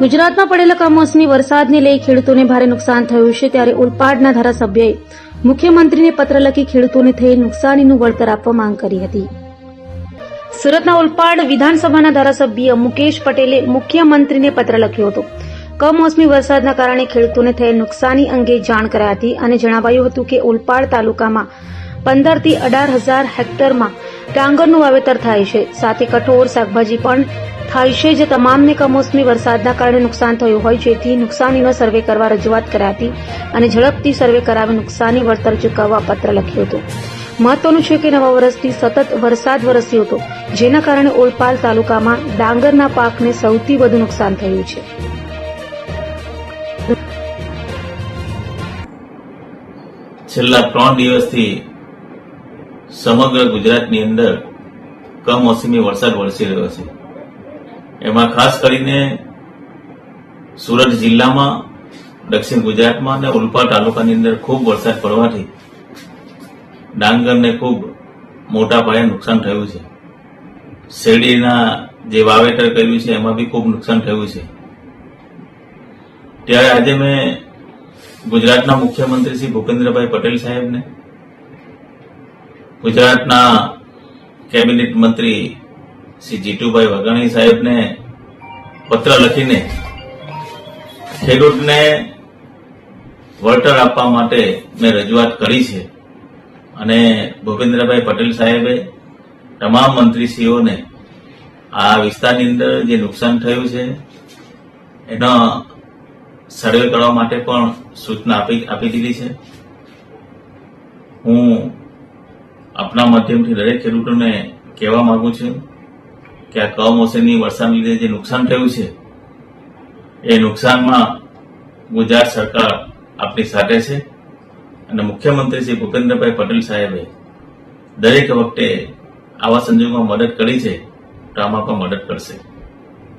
ગુજરાતમાં પડેલા કમોસમી વરસાદને લઈ ખેડૂતોને ભારે નુકસાન થયું છે ત્યારે ઉલપાડના ધારાસભ્યએ મુખ્યમંત્રીને પત્ર લખી ખેડૂતોને થયેલ નુકસાનીનું વળતર આપવા માંગ કરી હતી. સુરતના ઉલપાડ વિધાનસભાના ધારાસભ્ય મુકેશ પટેલે મુખ્યમંત્રીને પત્ર લખ્યો હતો. કમોસમી વરસાદના કારણે ખેડૂતોને થયેલ નુકસાની અંગે જાણ કરાઈ હતી અને જણાવાયું હતું કે ઉલપાડ તાલુકામાં પંદરથી અઢાર હજાર હેક્ટરમાં ડાંગરનું વાવેતર થાય છે. સાથે કઠોળ, શાકભાજી પણ થાય છે જે તમામને કમોસમી વરસાદના કારણે નુકસાન થયું હોય જેથી નુકસાનીનો સર્વે કરવા રજૂઆત કરાઈ હતી અને ઝડપથી સર્વે કરાવી નુકસાની વળતર ચૂકવવા પત્ર લખ્યો હતો. મહત્વનું છે કે નવા વર્ષથી સતત વરસાદ વરસ્યો હતો, જેના કારણે ઓલપાલ તાલુકામાં ડાંગરના પાકને સૌથી વધુ નુકસાન થયું છે. છેલ્લા ત્રણ દિવસથી સમગ્ર ગુજરાતની અંદર કમોસમી વરસાદ વરસી રહ્યો છે. એમાં ખાસ કરીને સુરત જિલ્લામાં, દક્ષિણ ગુજરાતમાં અને ઉલ્પા તાલુકાની અંદર ખૂબ વરસાદ પડવાથી ડાંગરને ખૂબ મોટા પાયે નુકસાન થયું છે. શેરડીના જે વાવેતર કર્યું છે, એમાં બી ખૂબ નુકસાન થયું છે. ત્યારે આજે મેં ગુજરાતના મુખ્યમંત્રી શ્રી ભૂપેન્દ્રભાઈ પટેલ સાહેબને ગુજરાતના કેબિનેટ મંત્રી શ્રી જીતુભાઈ વઘાણી સાહેબને પત્ર લખીને ખેડૂતને વળતર આપવા માટે મેં રજૂઆત કરી છે. અને ભૂપેન્દ્રભાઈ પટેલ સાહેબે તમામ મંત્રીશ્રીઓને આ વિસ્તારની અંદર જે નુકસાન થયું છે, એનો સર્વે કરવા માટે પણ સૂચના આપી દીધી છે. હું આપના માધ્યમથી દરેક ખેડૂતોને કહેવા માંગુ છું કે આ કમોસમી વરસાદને લીધે જે નુકસાન થયું છે, એ નુકસાનમાં ગુજરાત સરકાર આપની સાથે છે અને મુખ્યમંત્રી શ્રી ભૂપેન્દ્રભાઈ પટેલ સાહેબે દરેક વખતે આવા સંજોગોમાં મદદ કરી છે, તો આમાં પણ મદદ કરશે.